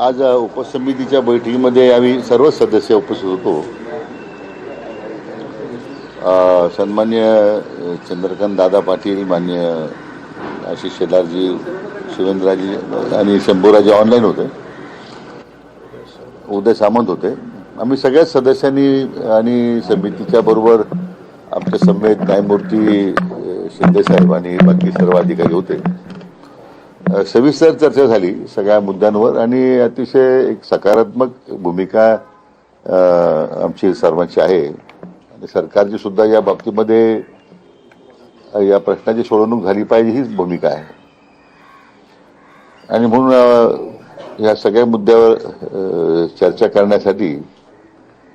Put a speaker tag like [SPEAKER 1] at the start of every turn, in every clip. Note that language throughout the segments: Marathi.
[SPEAKER 1] आज उपसमितीच्या बैठकीमध्ये आम्ही सर्व सदस्य उपस्थित होतो. सन्मान्य चंद्रकांत दादा पाटील मान्य आशिष शेलारजी शिवेंद्रराजी आणि शंभूराजी ऑनलाईन होते. उदय सामंत होते. आम्ही सगळ्याच सदस्यांनी आणि समितीच्या बरोबर आमच्या समेत न्यायमूर्ती शिंदे साहेब आणि बाकी सर्व अधिकारी होते. सविस्तर चर्चा झाली सगळ्या मुद्द्यांवर आणि अतिशय एक सकारात्मक भूमिका आमची सर्वांची आहे. आणि सरकारची सुद्धा या बाबतीमध्ये या प्रश्नाची सोडवणूक झाली पाहिजे हीच भूमिका आहे. आणि म्हणून या सगळ्या मुद्द्यावर चर्चा करण्यासाठी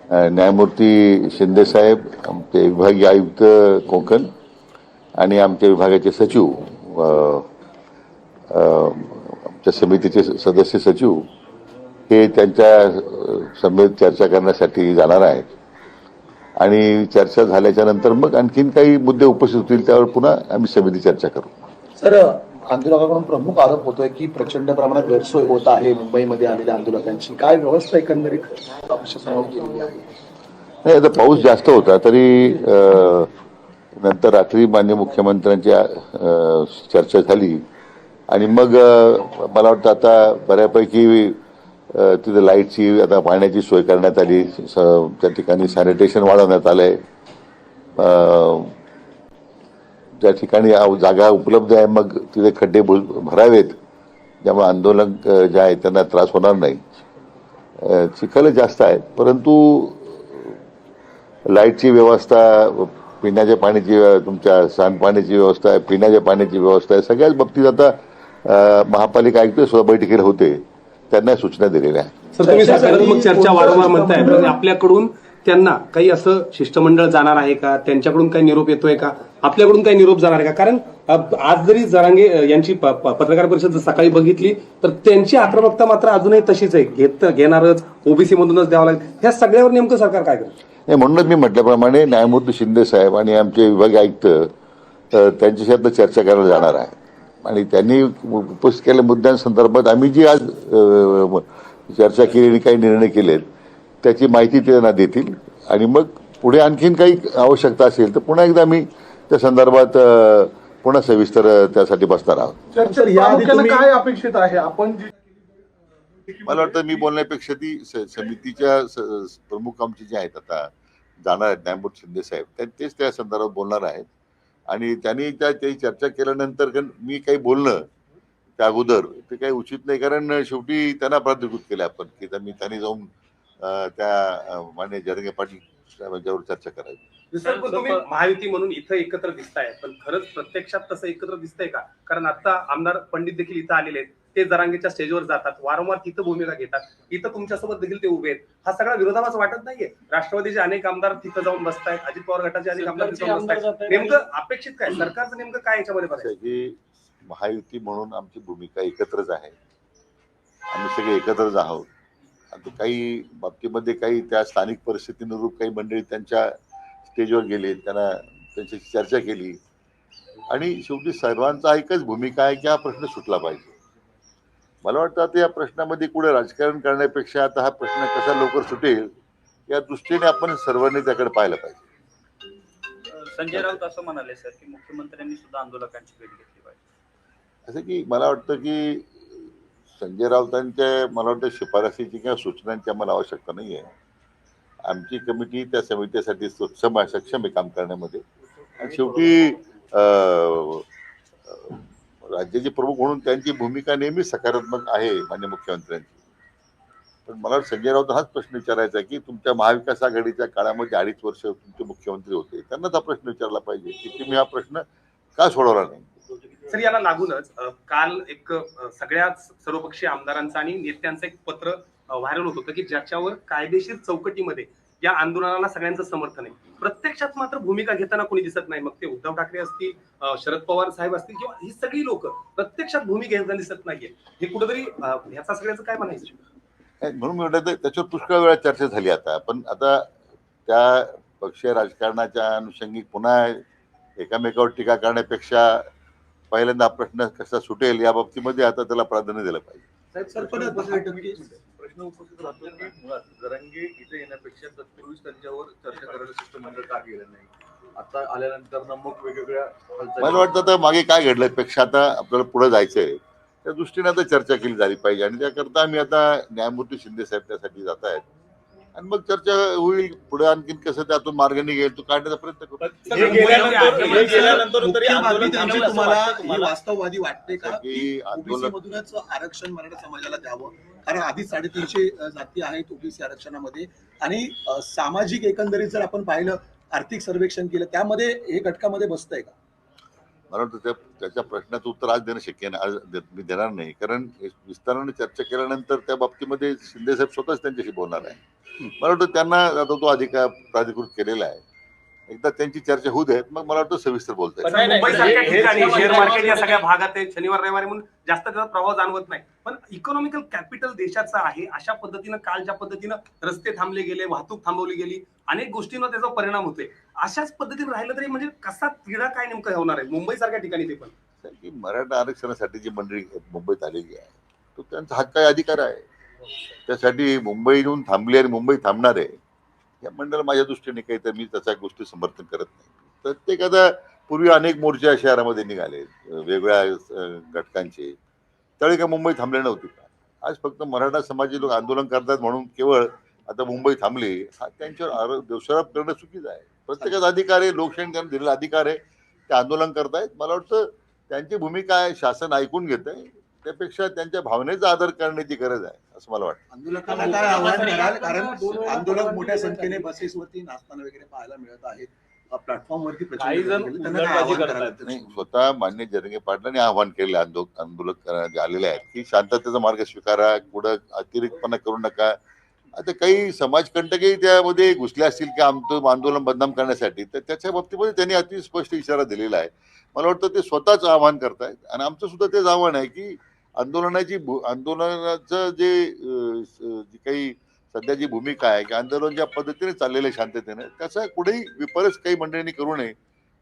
[SPEAKER 1] न्यायमूर्ती शिंदेसाहेब आमचे विभागीय आयुक्त कोकण आणि आमच्या विभागाचे सचिव आमच्या समितीचे सदस्य सचिव हे त्यांच्या समेत चर्चा करण्यासाठी जाणार आहेत. आणि चर्चा झाल्याच्यानंतर मग आणखीन काही मुद्दे उपस्थित होतील त्यावर पुन्हा आम्ही समिती चर्चा करू.
[SPEAKER 2] सर आंदोलकाकडून प्रमुख आरोप होतोय की प्रचंड प्रमाणात गैरसोय होत आहे मुंबईमध्ये आलेल्या आंदोलकांची. काय व्यवस्था एकंदरित प्रशासनाने केलेली आहे?
[SPEAKER 1] नाही आता पाऊस जास्त होता तरी नंतर रात्री मान्य मुख्यमंत्र्यांची चर्चा झाली. आणि मग मला वाटतं आता बऱ्यापैकी तिथे लाईटची आता पाण्याची सोय करण्यात आली. स- त्या ठिकाणी सॅनिटेशन वाढवण्यात आलंय. आहे त्या ठिकाणी जागा उपलब्ध आहे मग तिथे खड्डे भरावेत. त्यामुळे आंदोलन जे आहे त्यांना त्रास होणार नाही. चिखल जास्त आहेत परंतु लाईटची व्यवस्था पिण्याच्या पाण्याची तुमच्या सांडपाण्याची व्यवस्था आहे पिण्याच्या पाण्याची व्यवस्था आहे सगळ्याच बाबतीत आता महापालिका आयुक्त सुद्धा बैठकीला होते. त्यांना सूचना दिलेल्या आहेत.
[SPEAKER 3] सर तुम्ही
[SPEAKER 2] चर्चेसाठी
[SPEAKER 3] सकारात्मक चर्चा वारंवार म्हणताय? आपल्याकडून त्यांना काही असं शिष्टमंडळ जाणार आहे का? त्यांच्याकडून काही निरोप येतोय का? आपल्याकडून काही निरोप जाणार आहे का? कारण आज जरी जरांगे यांची पत्रकार परिषद जर सकाळी बघितली तर त्यांची आक्रमकता मात्र अजूनही तशीच आहे. घेत घेणारच ओबीसी मधूनच द्यावं लागेल. ह्या सगळ्यावर नेमकं सरकार काय करतं?
[SPEAKER 1] नाही म्हणूनच मी म्हटल्याप्रमाणे न्यायमूर्ती शिंदे साहेब आणि आमचे विभागीय आयुक्त त्यांच्याशी आता चर्चा करायला जाणार आहे. आणि त्यांनी उपस्थित केलेल्या मुद्द्यांसंदर्भात आम्ही जी आज चर्चा केली आणि काही निर्णय केलेत त्याची माहिती त्यांना देतील. आणि मग पुढे आणखीन काही आवश्यकता असेल तर पुन्हा एकदा आम्ही त्या संदर्भात अ, पुन्हा सविस्तर त्यासाठी बसणार आहोत.
[SPEAKER 4] काय अपेक्षित आहे? आपण
[SPEAKER 1] मला वाटतं मी बोलण्यापेक्षा ती स- समितीच्या प्रमुख आमचे जे आहेत आता जाणार आहेत न्यायमूर्ती शिंदे साहेब तेच त्या संदर्भात बोलणार आहेत. आणि त्यांनी त्या चर्चा केल्यानंतर मी काही बोलणं त्या अगोदर ते काही उचित नाही कारण शेवटी त्यांना प्राधिकृत केलं आपण की त्यांनी त्यांनी जाऊन त्या मान्य जरंगे पाटील साहेबांच्यावर चर्चा
[SPEAKER 3] तुम्ही महायुती म्हणून इथं एकत्र दिसताय पण खरंच प्रत्यक्षात तसं एकत्र दिसतंय का? कारण आता आमदार पंडित देखील इथं आलेले आहेत. ते जरांगेच्या स्टेजवर जातात वारंवार तिथं भूमिका घेतात इथं तुमच्यासोबत देखील ते उभे आहेत. हा सगळा विरोधाभास वाटत नाहीये. राष्ट्रवादीचे अनेक आमदार तिथं जाऊन बसतायत अजित पवार गटाचे अनेक आमदार तिथं जाऊन बसतायत. नेमकं अपेक्षित काय? सरकारचं नेमकं काय याच्यामध्ये बघायचं?
[SPEAKER 1] महायुती म्हणून आमची भूमिका एकत्रच आहे. आम्ही सगळे एकत्रच आहोत. आता काही बाबतीमध्ये काही त्या स्थानिक परिस्थितीनुरूप काही मंडळी त्यांच्या स्टेजवर गेले त्यांना त्यांच्याशी चर्चा केली. आणि शेवटी सर्वांचा एकच भूमिका आहे की हा प्रश्न सुटला पाहिजे. मला वाटतं आता या प्रश्नामध्ये कुठे राजकारण करण्यापेक्षा आता हा प्रश्न कसा लवकर सुटेल या दृष्टीने आपण सर्वांनी त्याकडे पाहिलं पाहिजे.
[SPEAKER 5] संजय राऊत असं म्हणाले सर की मुख्यमंत्र्यांनी सुद्धा आंदोलकांची भेट घेतली पाहिजे.
[SPEAKER 1] असं की मला वाटतं की संजय राऊतांच्या मला वाटतं शिफारसीची किंवा सूचनांची आम्हाला आवश्यकता नाही आहे आमची कमिटी त्या समितीसाठी सक्षम आहे सक्षम आहे काम करण्यामध्ये. आणि शेवटी राज्याचे प्रमुख म्हणून त्यांची भूमिका नेहमी सकारात्मक आहे मान्य मुख्यमंत्र्यांची. पण मला संजय राऊत हाच प्रश्न विचारायचा आहे की तुमच्या महाविकास आघाडीच्या काळामध्ये अडीच वर्ष तुमचे मुख्यमंत्री होते त्यांनाच हा प्रश्न विचारला पाहिजे की तुम्ही हा प्रश्न का सोडवला नाही?
[SPEAKER 3] सर याला लागूनच काल एक सगळ्याच सर्वपक्षीय आमदारांचं आणि नेत्यांचं एक पत्र व्हायरल होत होतं की ज्याच्यावर कायदेशीर चौकटीमध्ये या आंदोलनाला सगळ्यांचं समर्थन आहे. प्रत्यक्षात मात्र भूमिका घेताना कोणी दिसत नाही. मग ते उद्धव ठाकरे असतील शरद पवार साहेब असतील किंवा ही सगळी लोक प्रत्यक्षात भूमिका घेताना दिसत नाहीये. हे कुठेतरी ह्याचा सगळ्याचं काय म्हणायचं?
[SPEAKER 1] नाही, म्हणून मी म्हटलं त्याच्यावर पुष्कळ वेळा चर्चा झाली आता. पण आता त्या पक्षीय राजकारणाच्या अनुषंगिक पुन्हा एकामेकावर टीका करण्यापेक्षा पहिल्यांदा हा प्रश्न कसा सुटेल या बाबतीमध्ये आता त्याला प्राधान्य दिलं पाहिजे.
[SPEAKER 6] प्रश्न उपस्थित राहतो की मुळात जरांगे इथे येण्यापेक्षा तत्पूर्वीच त्यांच्यावर चर्चा करायला शिष्टमंडळ का गेलं नाही. आता आल्यानंतर ना मग वेगवेगळ्या
[SPEAKER 1] मला वाटतं आता मागे काय घडलं पेक्षा आता आपल्याला पुढे जायचंय त्या दृष्टीने आता चर्चा केली झाली पाहिजे. आणि त्याकरता आम्ही आता न्यायमूर्ती शिंदे साहेब त्यासाठी जात आहेत. आणि मग चर्चा होईल पुढे आणखीन कसं त्यातून मार्ग निघेल तो काढण्याचा प्रयत्न करू.
[SPEAKER 3] गेल्यानंतर- गेल्यानंतर
[SPEAKER 7] मुख्य मागणी त्यांची तुम्हाला वास्तववादी वाटते का?
[SPEAKER 1] की
[SPEAKER 7] की
[SPEAKER 1] आंदोलन
[SPEAKER 7] आरक्षण मराठा समाजाला द्यावं? कारण आधी साडेतीनशे जाती आहेत ओबीसी आरक्षणामध्ये. आणि सामाजिक एकंदरीत जर आपण पाहिलं आर्थिक सर्वेक्षण केलं त्यामध्ये हे घटकामध्ये बसतंय का?
[SPEAKER 1] मला वाटतं त्या त्याच्या प्रश्नाचं उत्तर आज देणं शक्य नाही आज मी देणार नाही. कारण विस्ताराने चर्चा केल्यानंतर त्या बाबतीमध्ये शिंदे साहेब स्वतःच त्यांच्याशी बोलणार आहे मला वाटतं त्यांना आता तो अधिकार प्राधिकृत केलेला आहे. एकदा त्यांची चर्चा होऊ देत मग मला वाटतं सविस्तर बोलता येईल.
[SPEAKER 3] सर, मुंबई सारख्या ठिकाणी शेअर मार्केट या सगळ्या भागात आहे शनिवार रविवारी म्हणून जास्त त्याचा प्रभाव जाणवत नाही. पण इकॉनॉमिकल कॅपिटल देशाचा आहे अशा पद्धतीनं काल ज्या पद्धतीनं रस्ते थांबले गेले वाहतूक थांबवली गेली अनेक गोष्टींवर त्याचा परिणाम होतोय. अशाच पद्धतीने राहिलं तरी म्हणजे कसा तिढा काय नेमकं होणार आहे? मुंबई सारख्या ठिकाणी ते पण.
[SPEAKER 1] की मराठा आरक्षणासाठी जी मंडळी मुंबईत आलेली आहे तो त्यांचा हक्क आहे अधिकार आहे. त्यासाठी मुंबई येऊन थांबली आणि मुंबई थांबणार आहे. या मंडळाला माझ्या दृष्टीने काही तर मी त्याच्या गोष्टी समर्थन करत नाही. प्रत्येकाचा पूर्वी अनेक मोर्चे शहरामध्ये निघाले वेगवेगळ्या घटकांचे. त्यावेळी काय मुंबई थांबले नव्हते का? आज फक्त मराठा समाजी लोक आंदोलन करतात म्हणून केवळ आता मुंबई थांबली हा त्यांच्यावर आरोप दोषारोप करणं चुकीचं आहे. प्रत्येकाचा अधिकार आहे लोकशाही त्यांना दिलेला अधिकार आहे ते आंदोलन करतायत. मला वाटतं त्यांची भूमिका आहे शासन ऐकून घेत आहे त्यापेक्षा त्यांच्या भावनेचा आदर करण्याची गरज आहे असं मला वाटतं.
[SPEAKER 7] आंदोलकांना काय आव्हान कराल कारण आंदोलक मोठ्या संख्येने बसेसवरती नाचताना वगैरे पाहायला मिळत आहेत.
[SPEAKER 1] नाही स्वतः मान्य जरंगे पाटलांनी आवाहन केले आंदोलक आंदोलक करा- जे आलेले आहेत की शांततेचा मार्ग स्वीकारा कुठं अतिरिक्तपणा करू नका. आता काही समाजकंटकही त्यामध्ये घुसले असतील की आमचं आंदोलन बदनाम करण्यासाठी तर त्याच्या बाबतीमध्ये त्यांनी अति स्पष्ट इशारा दिलेला आहे. मला वाटतं ते स्वतःच आवाहन करतायत आणि आमचं सुद्धा तेच आव्हान आहे की आंदोलनाची भू आंदोलनाचं जे जी काही सध्याची भूमिका आहे की आंदोलन ज्या पद्धतीने चाललेलं आहे शांततेने त्याचा कुठेही विपरीत काही मंडळींनी करू नये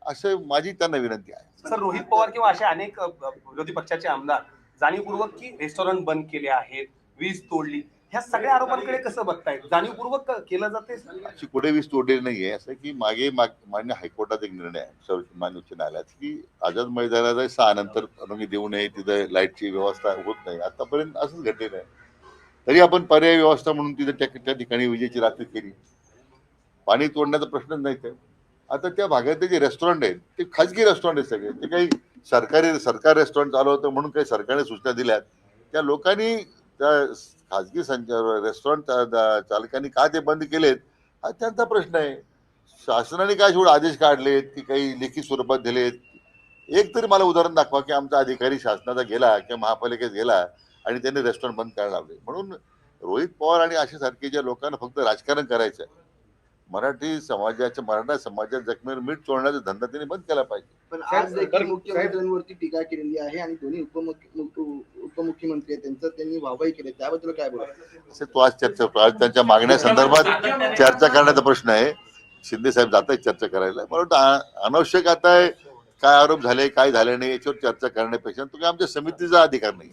[SPEAKER 1] असं माझी त्यांना विनंती आहे.
[SPEAKER 3] सर रोहित पवार किंवा असे अनेक विरोधी पक्षाचे आमदार जाणीवपूर्वक की रेस्टॉरंट बंद केले आहेत वीज तोडली? ह्या सगळ्या आरोपांकडे कसं बघताय? जाणीवपूर्वक केलं जाते?
[SPEAKER 1] अशी कुठे वीज तोडली नाहीये. असं की मागे माग- मान्य हायकोर्टात एक निर्णय आहे. मान्य उच्च न्यायालयात की आझाद मैदानाला सहा नंतर परवानगी देऊ नये. तिथे लाईटची व्यवस्था होत नाही. आतापर्यंत असंच घडलेलं आहे. तरी आपण पर्यायी व्यवस्था म्हणून तिथं त्या ठिकाणी विजेची रात्री केली. पाणी तोडण्याचा प्रश्नच नाही तर आता त्या भागातले जे रेस्टॉरंट आहेत ते खाजगी रेस्टॉरंट आहेत सगळे. ते काही सरकारी सरकार रेस्टॉरंट चालू होतं म्हणून काही सरकारने सूचना दिल्यात. त्या लोकांनी त्या खाजगी संच रेस्टॉरंट चालकांनी का ते बंद केलेत? हा त्यांचा प्रश्न आहे. शासनाने काय शेवट आदेश काढलेत की काही लेखी स्वरूपात दिलेत? एक तरी मला उदाहरण दाखवा की आमचा अधिकारी शासनाचा गेला किंवा महापालिकेत गेला आणि त्यांनी रेस्टॉरंट बंद करायला लावले. म्हणून रोहित पवार आणि अशा सारखे ज्या लोकांना फक्त राजकारण करायचं आहे मराठी समाजाच्या मराठा समाजाच्या जखमेवर मीठ चोळण्याचा धंदा त्यांनी बंद केला पाहिजे.
[SPEAKER 8] पण आज देखील मुख्यमंत्र्यांवरती टीका केलेली आहे आणि दोन्ही उपमुख्य उप- उपमुख्यमंत्री आहेत त्यांचं त्यांनी वाहवाही केली त्याबद्दल काय बोला
[SPEAKER 1] असे तो आज चर्चा आज त्यांच्या मागण्या संदर्भात चर्चा करण्याचा प्रश्न आहे. शिंदे साहेब जात आहेत चर्चा करायला. मला वाटतं अनावश्यक आता आहे काय आरोप झाले काय झाले नाही याच्यावर चर्चा करण्यापेक्षा तो काय आमच्या समितीचा अधिकार नाही.